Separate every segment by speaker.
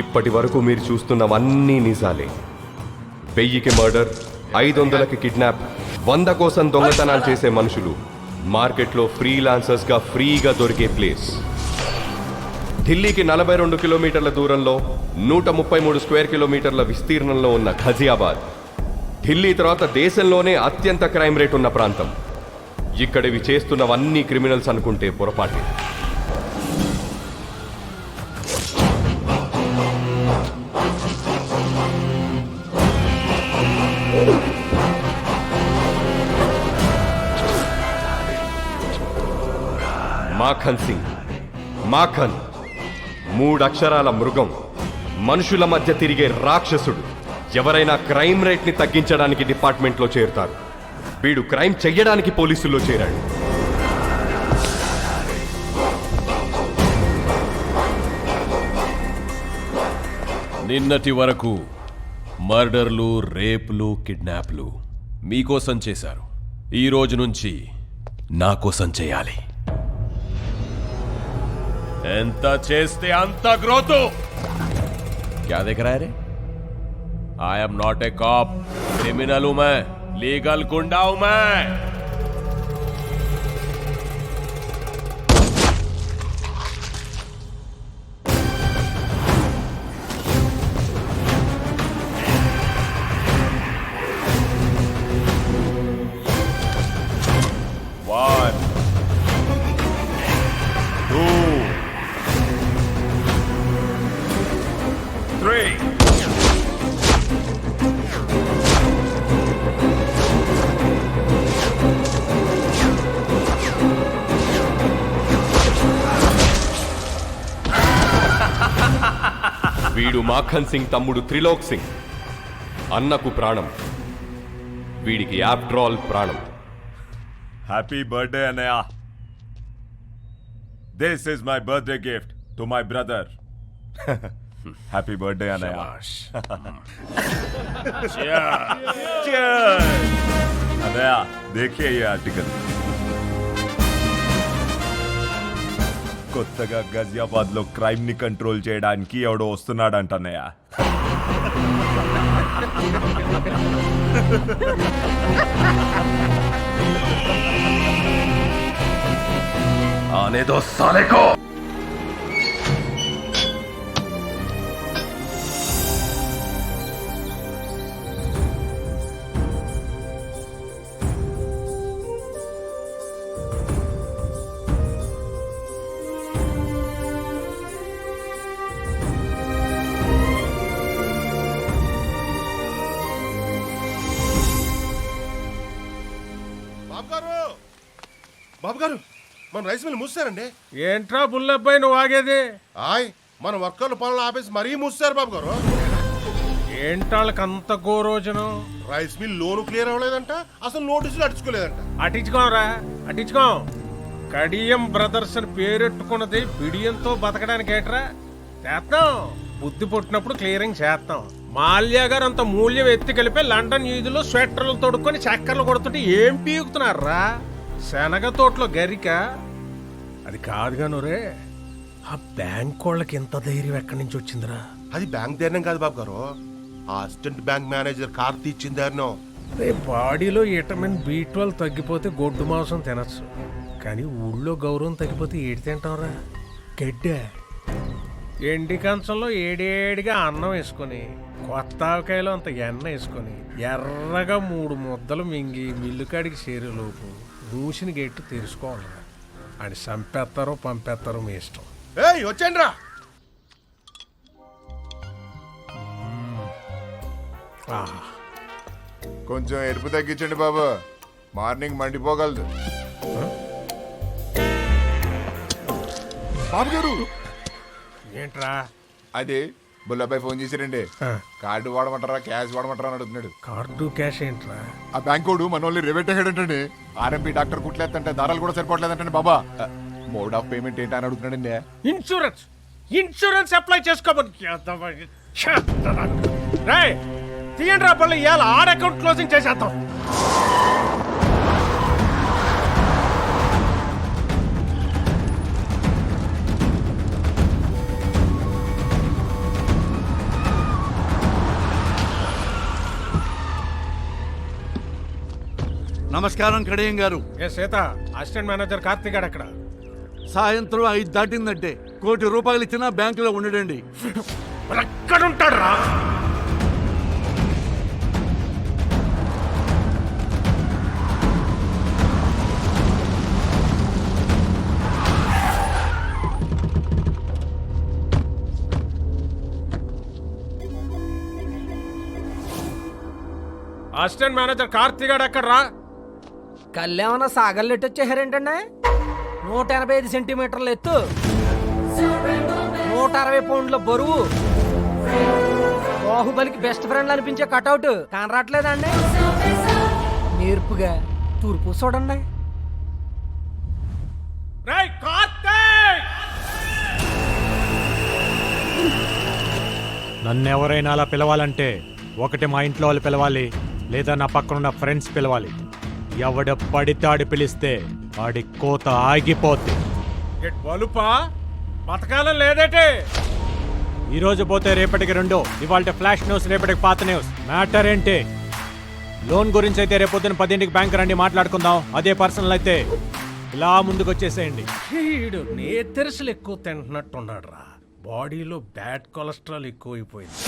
Speaker 1: ఇప్పటి వరకు మీరు చూస్తున్నవన్నీ నిజాలే. వెయ్యికి మర్డర్ ఐదు వందలకి కిడ్నాప్ వంద కోసం దొంగతనాలు చేసే మనుషులు మార్కెట్లో ఫ్రీలాన్సర్స్గా ఫ్రీగా దొరికే ప్లేస్. ఢిల్లీకి నలభై రెండు కిలోమీటర్ల దూరంలో నూట ముప్పై మూడు స్క్వేర్ కిలోమీటర్ల విస్తీర్ణంలో ఉన్న ఘజియాబాద్. ఢిల్లీ తర్వాత దేశంలోనే అత్యంత క్రైమ్ రేట్ ఉన్న ప్రాంతం. ఇక్కడివి చేస్తున్నవన్నీ క్రిమినల్స్ అనుకుంటే పొరపాటే. మాఖన్ సింగ్ మాఖన్ మూడక్షరాల మృగం మనుషుల మధ్య తిరిగే రాక్షసుడు ఎవరైనా క్రైమ్ రేట్ని తగ్గించడానికి డిపార్ట్మెంట్లో చేరుతారు. వీడు క్రైమ్ చెయ్యడానికి పోలీసుల్లో చేరాడు
Speaker 2: నిన్నటి వరకు మర్డర్లు రేపులు కిడ్నాప్లు మీకోసం చేశారు ఈ రోజు నుంచి నా కోసం చేయాలి ఎంత చేస్తే అంత గ్రోత్ क्या देख रहा है रे I am not a cop criminal हूं मैं लीगल गुंडा में मैं।
Speaker 1: వీడు మాఖన్ సింగ్ తమ్ముడు త్రిలోక్ సింగ్ అన్నకు ప్రాణం వీడికి ఆఫ్టర్ ఆల్ ప్రాణం
Speaker 3: Happy birthday, Anaya. This is my birthday gift to my brother. Happy birthday, Anaya. Cheers! Anaya, देखिए ये आर्टिकल కొత్తగా గజియాబాద్లో క్రైమ్ని కంట్రోల్ చేయడానికి ఎవడో వస్తున్నాడంట అన్నయ్య.
Speaker 1: ఆనే
Speaker 4: బాబు గారు మన రైస్ మిల్ మూసారండి
Speaker 5: ఏంట్రా బుల్లబ్బాయి నువ్వు ఆగేది.
Speaker 4: ఆయ్ మన వర్కర్ల పనులు ఆపేసి మరీ మూసారు బాబు గారు
Speaker 5: ఏంటాళ్ళకి అంత గోరోజనం?
Speaker 4: రైస్ మిల్ లోను క్లియర్ అవ్వలేదంట అసలు నోటీసులు అడుచుకోలేదంట
Speaker 5: అటించుకోరా అటించుకో. కడియం బ్రదర్స్ అని పేరెట్టుకున్నది బిడియంతో బతకడానికి ఏట్రా? చేస్తాం బుద్ధి పుట్టినప్పుడు క్లియరింగ్ చేస్తాం మాల్యా గారు అంత మూల్యం ఎత్తి కలిపి లండన్ ఈదులో స్వెటర్లు తొడుక్కొని చక్కర్లు కొడుతుంటే ఏం పీకుతున్నారా? శనగ తోటలో గరిక? అది కాదుగా నురే. ఆ బ్యాంక్ వాళ్ళకి ఎంత ధైర్యం ఎక్కడి నుంచి వచ్చిందిరా?
Speaker 4: అది బ్యాంక్ ధైర్యం కాదు బాబు గారు ఆ అసిస్టెంట్ బ్యాంక్ మేనేజర్ కార్తీ ఇచ్చిన ధైర్యం.
Speaker 5: రే బాడీలో విటమిన్ బి ట్వెల్వ్ తగ్గిపోతే గొడ్డు మాంసం తినచ్చు. కానీ ఊళ్ళో గౌరవం తగ్గిపోతే ఏడి తింటాంరా? గడ్డే. ఎండి కంచంలో ఏడేడిగా అన్నం వేసుకొని కొత్త ఆవకాయలో అంత ఎన్న వేసుకొని ఎర్రగా మూడు ముద్దలు మింగి మిల్లుకాడికి చేరేలోపు రూసిని గెట్టు తెరుచుకోవాలరా అని చంపేస్తారో పంపేస్తారో మీ ఇష్టం.
Speaker 4: ఏయ్ వచ్చాను రా
Speaker 6: కొంచెం ఎరుపు తగ్గించండి బాబు. మార్నింగ్ మండిపోగలదు. బాబు గారు
Speaker 5: ఏంట్రా?
Speaker 6: అదే బుల్లబ్బాయి ఫోన్ చేశారండి. కార్డు వాడమంటారా క్యాష్ వాడమంటారా అని అడుగుతున్నాడు.
Speaker 5: కార్డు క్యాష్ ఏంట్రా?
Speaker 6: ఆ బ్యాంకోడు మన వాళ్ళు రివేట్ అయ్యాడంటండి ఆర్ఎంపీ డాక్టర్ కుట్లేదంటే దారాలు కూడా సరిపోవట్లేదంటండి బాబా. మోడ్ ఆఫ్ పేమెంట్ ఏంటి అని అడుగుతున్నాడండి.
Speaker 5: ఇన్సూరెన్స్ ఇన్సూరెన్స్ అప్లై చేసుకోమని రే తీయండి రా పళ్ళు. ఇవాళ ఆడ అకౌంట్ క్లోజింగ్ చేసేద్దాం.
Speaker 7: నమస్కారం కడియం గారు.
Speaker 5: ఏ సీత అసిస్టెంట్ మేనేజర్ కార్తీక్ గారు అక్కడ
Speaker 7: సాయంత్రం ఐదు దాటిందంటే కోటి రూపాయలు ఇచ్చినా బ్యాంకులో ఉండడండి.
Speaker 5: మరి ఎక్కడ ఉంటాడు రా అసిస్టెంట్ మేనేజర్ కార్తీక్ గారు ఎక్కడ రా
Speaker 8: కళ్ళేమన్నా సాగల్లెట్టు వచ్చేసారేంటండి? నూట ఎనభై ఐదు సెంటీమీటర్ల ఎత్తు. నూట అరవై పౌండ్ల బరువు. బాహుబలికి బెస్ట్ ఫ్రెండ్ అనిపించే కటౌట్ కనరాట్లేదండి. నేర్పుగా తూర్పు చూడండి.
Speaker 9: నన్ను ఎవరైనా అలా పిలవాలంటే ఒకటి మా ఇంట్లో వాళ్ళు పిలవాలి లేదా నా పక్కనున్న ఫ్రెండ్స్ పిలవాలి. ఎవడ పడితే ఆడి పిలిస్తే ఆడి కోత
Speaker 5: బలుపా? బతకాలం లేదేటే.
Speaker 9: ఈ రోజు పోతే రేపటికి రెండు ఇవాళ ఫ్లాష్ న్యూస్ రేపటికి పాత న్యూస్. మ్యాటర్ ఏంటి? లోన్ గురించి అయితే రేపొద్దున పదింటికి బ్యాంక్ రండి మాట్లాడుకుందాం. అదే పర్సనల్ అయితే ఇలా ముందుకు వచ్చేసేయండి
Speaker 5: వీడు నేతెరసలు ఎక్కువ తింటున్నట్టున్నాడు రా బాడీలో బ్యాడ్ కొలెస్ట్రాల్ ఎక్కువైపోయింది.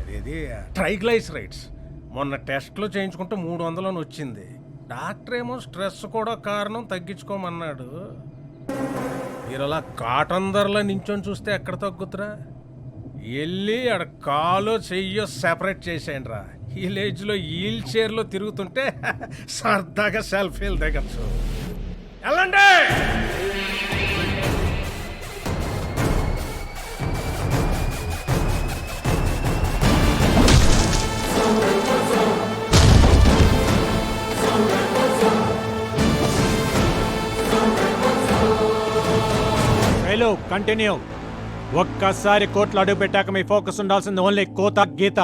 Speaker 5: అదేది ట్రైగ్లైసరైడ్స్. మొన్న టెస్ట్లో చేయించుకుంటే మూడు వందలని వచ్చింది. డాక్టర్ ఏమో స్ట్రెస్ కూడా కారణం తగ్గించుకోమన్నాడు. మీరు అలా కాటన్ ధరలో నించొని చూస్తే ఎక్కడ తగ్గుతురా? వెళ్ళి ఆడ కాలు చెయ్యో సెపరేట్ చేసేయండి రా విలేజ్లో వీల్ చైర్లో తిరుగుతుంటే సరదాగా సెల్ఫీలు దిగచ్చు వెళ్ళండి!
Speaker 9: Hello continue. ఒక్కసారి కోట్లు అడుగు పెట్టాక మీ ఫోకస్ ఉండాల్సింది ఓన్లీ కోత గీత.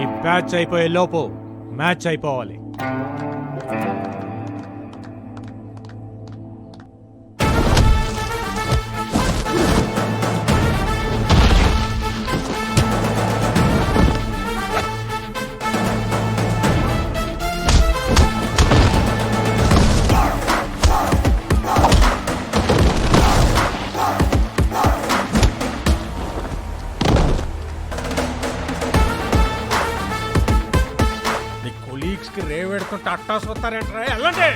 Speaker 9: ఈ బ్యాచ్ అయిపోయే లోపు మ్యాచ్ అయిపోవాలి.
Speaker 5: కొలీగ్స్కి రేవెడుతుంటే అట్టాస్ వస్తారేంట్రా? వెళ్ళండి.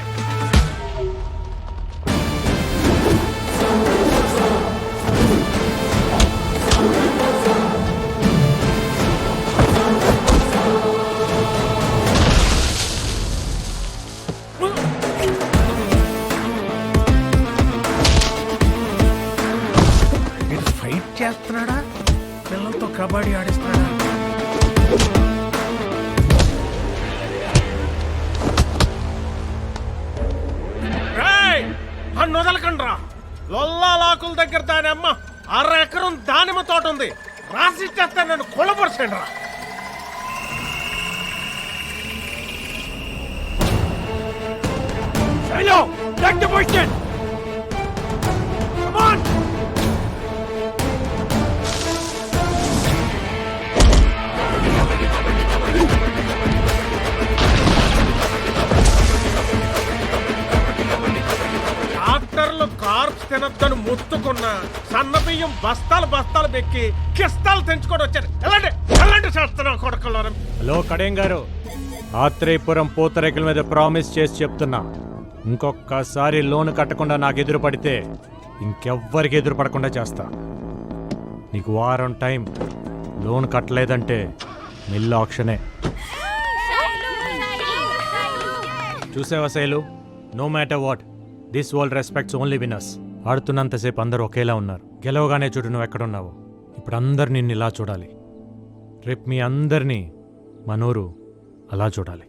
Speaker 5: ఫైట్ చేస్తున్నాడా? పిల్లలతో కబడ్డీ ఆడిస్తున్నాడా? లొల్లాలాకుల దగ్గర దాని అమ్మ అర ఎకరం దానిమ్మ తోట ఉంది. రాసిచ్చేస్తా నన్ను కొలపరచండి రా డాక్టర్లు కార్ప్స్ తినొద్దని ముత్తుకున్న సన్న బియ్యం బస్తాలు బస్తాలు పెక్కి కిస్తాలు తెంచుకొని వచ్చారు. వెళ్ళండి వెళ్ళండి చేస్తున్నాం కొడుకుల్లో
Speaker 9: హలో కడేం గారు. ఆత్రేయపురం పూతరేకుల మీద ప్రామిస్ చేసి చెప్తున్నా. ఇంకొకసారి లోన్ కట్టకుండా నాకు ఎదురు పడితే ఇంకెవ్వరికి ఎదురు పడకుండా చేస్తా. నీకు వారం టైం. లోన్ కట్టలేదంటే మిల్ ఆప్షనే చూసావా Sailu no matter what this world respects only winners ఆడుతున్నంతసేపు అందరూ ఒకేలా ఉన్నారు. గెలవగానే చూడు నువ్వు ఎక్కడున్నావు. ఇప్పుడు అందరు నిన్ను ఇలా చూడాలి. రేపు మీ అందరినీ మనోరు అలా చూడాలి.